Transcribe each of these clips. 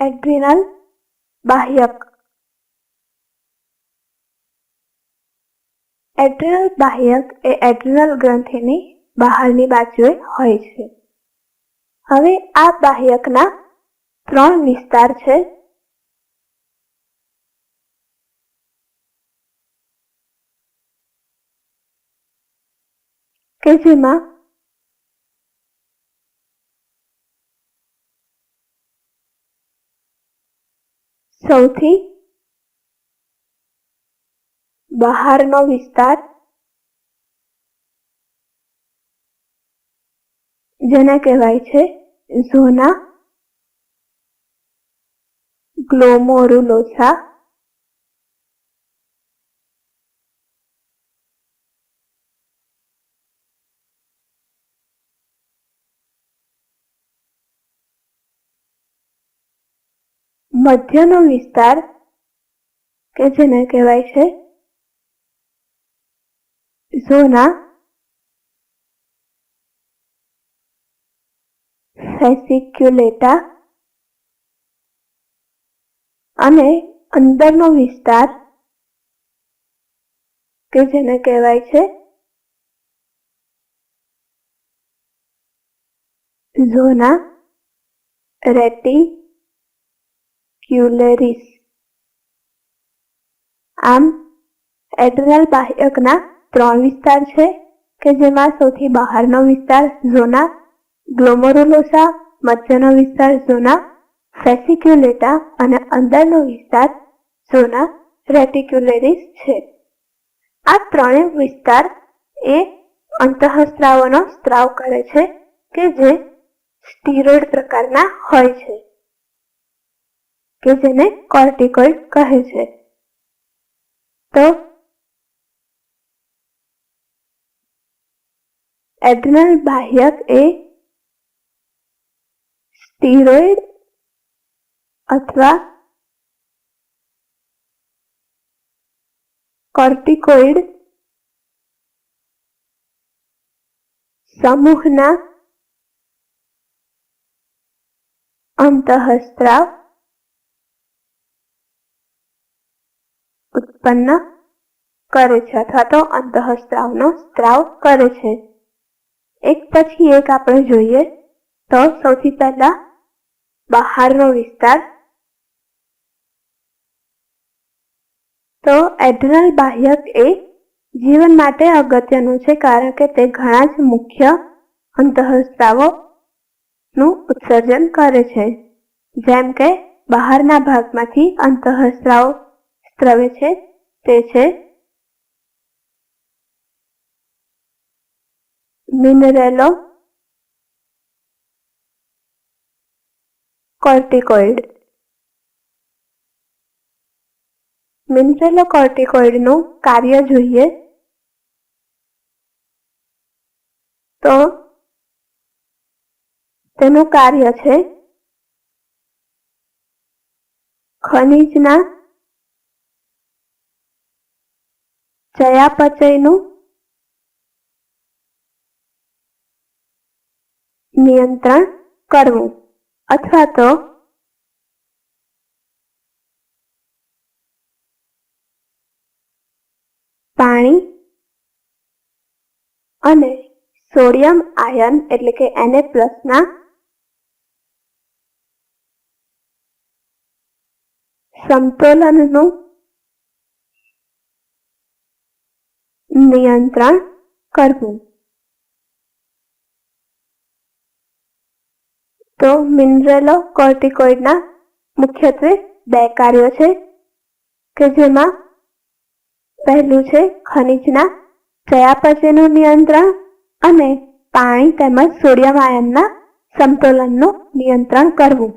Adrenal બાહ્યક. Adrenal બાહ્યક એ adrenal ગ્રંથિની બહારની બાજુએ હોય છે. હવે આ બાહ્યકના ત્રણ વિસ્તાર છે. કે જેમાં સૌથી બહારનો વિસ્તાર જેને કહેવાય છે ઝોના ગ્લોમોરુલોસા. મધ્યનો વિસ્તાર કે જેને કહેવાય છે ઝોના ફેસિક્યુલેટા અને અંદરનો વિસ્તાર કે જેને કહેવાય છે ઝોના રેટી ક્યુલેરિસ આમ એડ્રનલ બાહ્યકના ત્રણ વિસ્તાર છે, કે જેમાં સૌથી બહારનો વિસ્તાર ઝોના, ગ્લોમરુલોસા, મધ્યનો વિસ્તાર ઝોના, ફેસિક્યુલેટા અને અંદરનો વિસ્તાર ઝોના રેટિક્યુલેરિસ છે. આ ત્રણેય વિસ્તાર એ અંતઃસ્ત્રાવોનો સ્ત્રાવ કરે છે, કે જે સ્ટીરોઇડ પ્રકારના હોય છે. કે જેને કોર્ટિકોઇડ કહે છે. તો એડ્રનલ બાહ્યક એ સ્ટીરોઇડ અથવા કોર્ટિકોઇડ સમૂહના અંતઃસ્ત્રાવ ઉત્પન્ન કરે છે અથવા તો અંતઃસ્ત્રાવનો સ્ત્રાવ કરે છે. એક પછી એક આપણે જોઈએ તો સૌથી પહેલા બહારનો વિસ્તાર. તો એડ્રનલ બાહ્યક એ જીવન માટે અગત્યનું છે કારણ કે તે ઘણા જ મુખ્ય અંતઃસ્ત્રાવોનું ઉત્સર્જન કરે છે. જેમ કે બહારના ભાગમાંથી અંતઃસ્ત્રાવ સ્ત્રવે છે તે છે. મિનરેલો કોર્ટિકોઇડ મિનરેલો કોર્ટિકોઇડનું કાર્ય જોઈએ. તો તેનું કાર્ય છે ખનિજના ચયાપચયનું નિયંત્રણ કરવું અથવા તો પાણી અને સોડિયમ આયન એટલે કે Na પ્લસના સમતોલનનું નિયંત્રણ કરવું. તો મિનરલો કોર્ટિકોઇડના મુખ્યત્વે બે કાર્યો છે, કે જેમાં પહેલું છે ખનિજના ચયાપચયનું નિયંત્રણ અને પાણી તેમજ સોડિયમ આયનના સમતોલનનું નિયંત્રણ કરવું.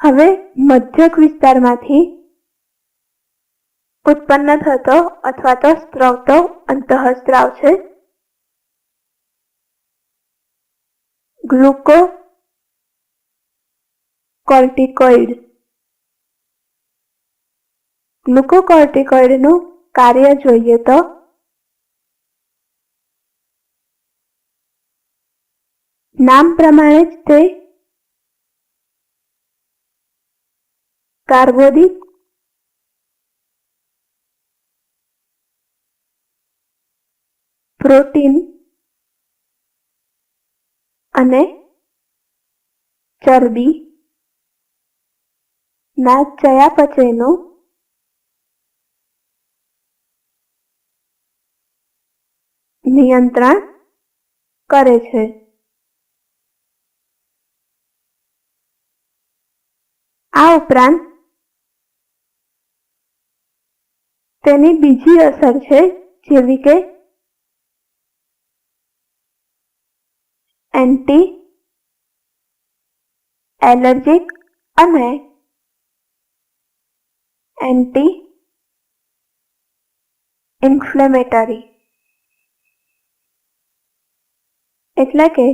હવે મધ્યક વિસ્તારમાંથી ઉત્પન્ન થતો અથવા તો સ્ત્રવતો અંતઃસ્ત્રાવ છે. ગ્લુકો કોર્ટિકોઇડ ગ્લુકોકોર્ટિકોઇડનું કાર્ય જોઈએ તો નામ પ્રમાણે જ તે કાર્બોદિત પ્રોટીન અને ચરબી ના ચયાપચયનું નિયંત્રણ કરે છે. આ ઉપરાંત તેની બીજી અસર છે જેવી કે એન્ટી, એલર્જીક અને એન્ટી ઇન્ફ્લેમેટરી. એટલે કે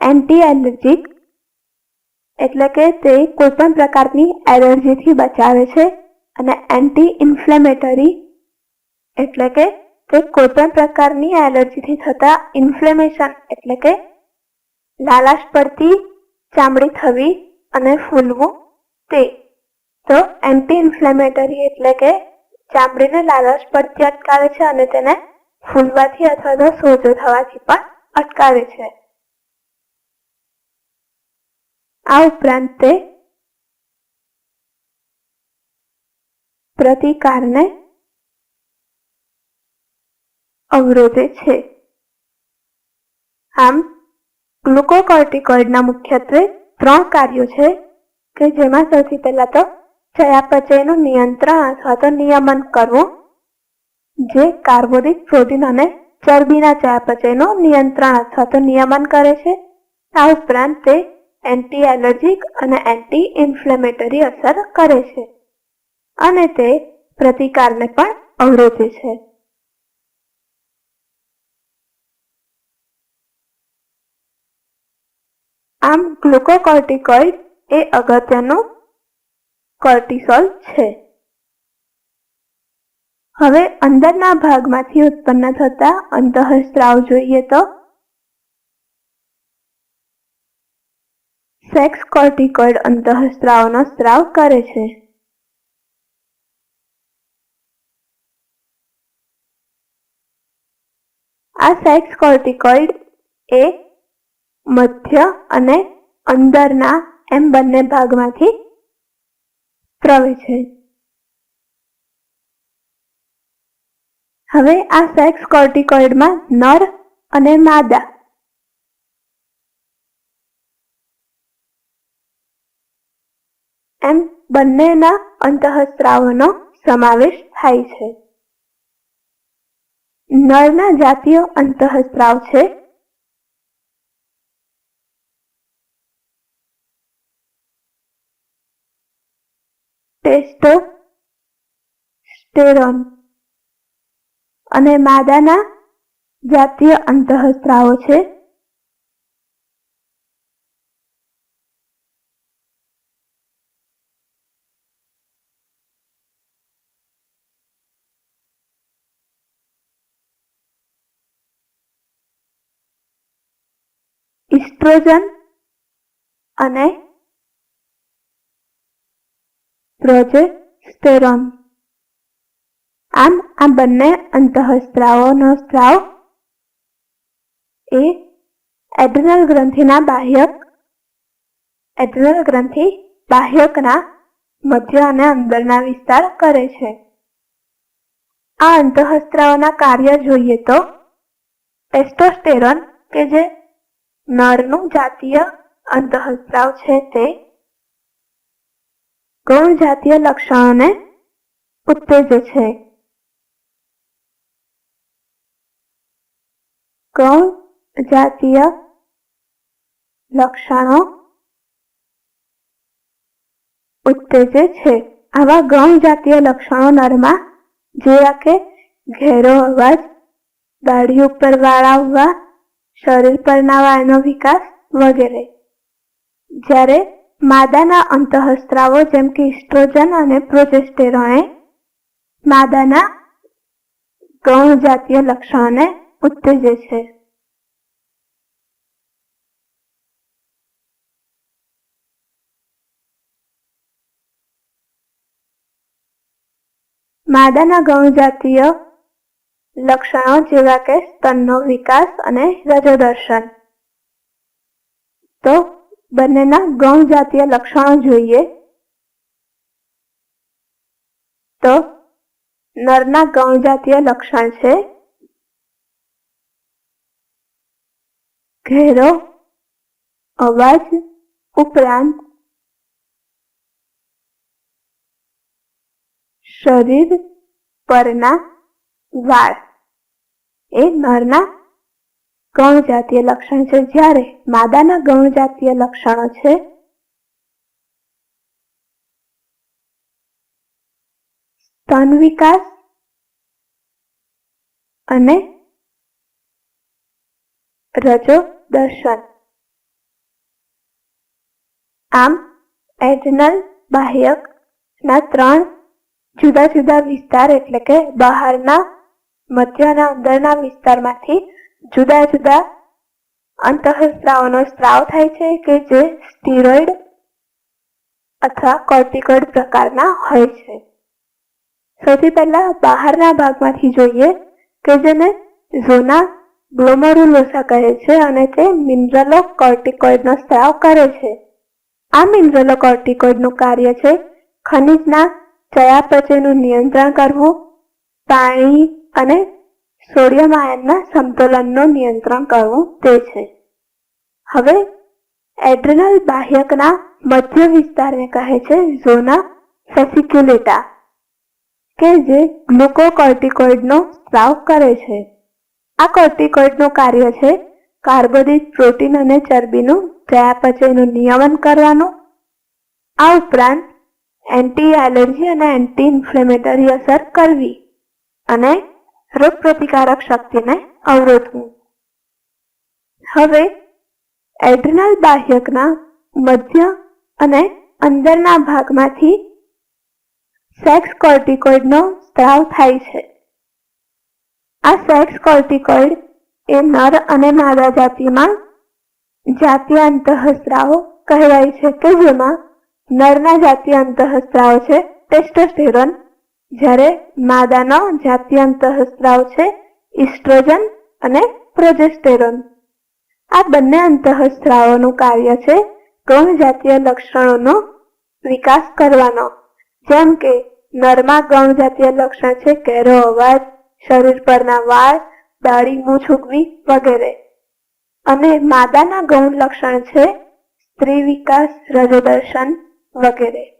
એન્ટી એલર્જીક, એટલે કે તે કોઈપણ પ્રકારની એલર્જીથી બચાવે છે અને એન્ટી ઇન્ફ્લેમેટરી, એટલે કે તે કોઈપણ પ્રકારની એલર્જીથી થતા ઇન્ફ્લેમેશન, એટલે કે લાલાશ પડતી ચામડી થવી અને ફૂલવું તે. તો એન્ટી ઇન્ફ્લેમેટરી એટલે કે ચામડીને લાલાશ પડતી અટકાવે છે અને તેને ફૂલવાથી અથવા તો સોજો થવાથી પણ અટકાવે છે. આ ઉપરાંત તે પ્રતિકારને અવરોધે છે. આમ ગ્લુકોકોર્ટિકોઇડના મુખ્યત્વે ત્રણ કાર્યો છે કે જેમાં સૌથી પહેલા તો ચયાપચયનું નિયંત્રણ અથવા તો નિયમન કરવું, જે કાર્બોદિત પ્રોટીન અને ચરબીના ચયાપચયનું નિયંત્રણ અથવા તો નિયમન કરે છે. આ ઉપરાંત તે એન્ટી એલર્જીક અને એન્ટી ઇન્ફ્લેમેટરી અસર કરે છે અને તે પ્રતિકારને પણ અવરોધે છે. આમ ગ્લુકોકોર્ટિકોઇડ એ અગત્યનું કોર્ટિસોલ છે. હવે અંદરના ભાગમાંથી ઉત્પન્ન થતા અંતઃસ્ત્રાવ જોઈએ તો સેક્સ કોર્ટિકોઇડ અંતઃસ્ત્રાવનો સ્ત્રાવ કરે છે. આ સેક્સ કોર્ટિકોઇડ એ મધ્ય અને અંદરના એમ બંને ભાગમાંથી પ્રવેશે. હવે આ સેક્સ કોર્ટિકોઇડમાં નર અને માદા. એમ બંનેના અંતઃસ્ત્રાવનો સમાવેશ થાય છે. નરના જાતીય અંતઃસ્ત્રાવ છે ટેસ્ટોસ્ટેરોન અને માદાના જાતીય અંતઃસ્ત્રાવો છે. ઇસ્ટ્રોજન અને પ્રોજેસ્ટેરોન આમ આ બંને અંતઃસ્ત્રાવોનો સ્ત્રાવ એ એડ્રનલ ગ્રંથિના બાહ્યક એડ્રનલ ગ્રંથિ બાહ્યકના મધ્ય અને અંદરના વિસ્તાર કરે છે. આ અંતઃસ્ત્રાવના કાર્ય જોઈએ તો ટેસ્ટોસ્ટેરોન કે જે નરનું જાતીય અંતઃસ્ત્રાવ છે તે ગૌણ જાતીય લક્ષણોને ઉત્તેજે છે. ગૌણ જાતીય લક્ષણો ઉત્તેજે છે. આવા ગૌણ જાતીય લક્ષણો નરમાં જેવા કે ઘેરો અવાજ દાઢી ઉપર વાળ આવવા, શરીર પરના વાળનો વિકાસ વગેરે. જ્યારે માદાના અંતઃસ્ત્રાવો જેમ કે ઇસ્ટ્રોજન અને પ્રોજેસ્ટેરોને માદાના ગૌણ જાતીય લક્ષણોને ઉત્તેજે છે. માદાના ગૌણ જાતીય લક્ષણો જેવા કે સ્તનનો વિકાસ અને રજોદર્શન. તો બંનેના ગૌણ જાતીય લક્ષણો જોઈએ. તો નરના ગૌણ જાતીય લક્ષણ છે. ઘેરો, અવાજ, ઉપરાંત શરીર, પરના વાળ. એ નરના ગૌણ જાતીય લક્ષણ છે. જ્યારે માદાના ગૌણ જાતીય લક્ષણો છે સ્તન વિકાસ અને રજો દર્શન આમ, એડનલ બાહ્યક ના ત્રણ જુદા જુદા વિસ્તાર એટલે કે બહારના મધ્ય અને અંદરના વિસ્તારમાંથી જુદા જુદા અંતઃસ્ત્રાવનો સ્ત્રાવ થાય છે કે જે સ્ટીરોઇડ અથવા કોર્ટિકોઇડ પ્રકારના હોય છે. સૌથી પહેલા બહારના ભાગમાંથી જોઈએ કે જેને ઝોના ગ્લોમરુલોસા કહે છે અને તે મિનરલો કોર્ટિકોઇડનો સ્ત્રાવ કરે છે. આ મિનરલો કોર્ટિકોઇડનું કાર્ય છે ખનિજના ચયાપચયનું નિયંત્રણ કરવું, પાણી અને સોડિયમ આયનના સમતોલનનું નિયંત્રણ કરવું તે છે. હવે, એડ્રેનલ બાહ્યકના મધ્ય વિસ્તારને કહે છે ઝોના ફેસિક્યુલેટા, કે જે ગ્લુકોકોર્ટિકોઇડનો સ્ત્રાવ કરે છે. આ કોર્ટિકોઇડનું કાર્ય છે કાર્બોદિત પ્રોટીન અને ચરબીનું ચયાપચયનું નિયમન કરવાનું. આ ઉપરાંત એન્ટી એલર્જી અને એન્ટી ઇન્ફ્લેમેટરી અસર કરવી અને રોગ પ્રતિકારક શક્તિને અવરોધવું હવે, એડ્રિનલ બાહ્યકના મધ્ય અને અંદરના ભાગમાંથી સેક્સ કોર્ટિકોઇડનો સ્ત્રાવ થાય છે. આ સેક્સ કોર્ટિકોઇડ એ નર અને માદા જાતિમાં જાતીય અંતઃસ્ત્રાવો કહેવાય છે કે જેમાં નરના જાતીય અંતઃસ્ત્રાવ છે, ટેસ્ટોસ્ટેરોન જ્યારે માદાનો જાતીય અંતઃસ્ત્રાવ છે, ઇસ્ટ્રોજન અને પ્રોજેસ્ટેરોન. આ બંને અંતઃસ્ત્રાવોનું કાર્ય છે ગૌણ જાતીય લક્ષણોનો વિકાસ કરવાનો. જેમ કે, નરમાં ગૌણ જાતીય લક્ષણ છે કેરો, અવાજ, શરીર પરના વાળ, દાઢી, મૂછ ઉગવી વગેરે. અને માદાના ગૌણ લક્ષણ છે સ્ત્રી વિકાસ, રજોદર્શન વગેરે.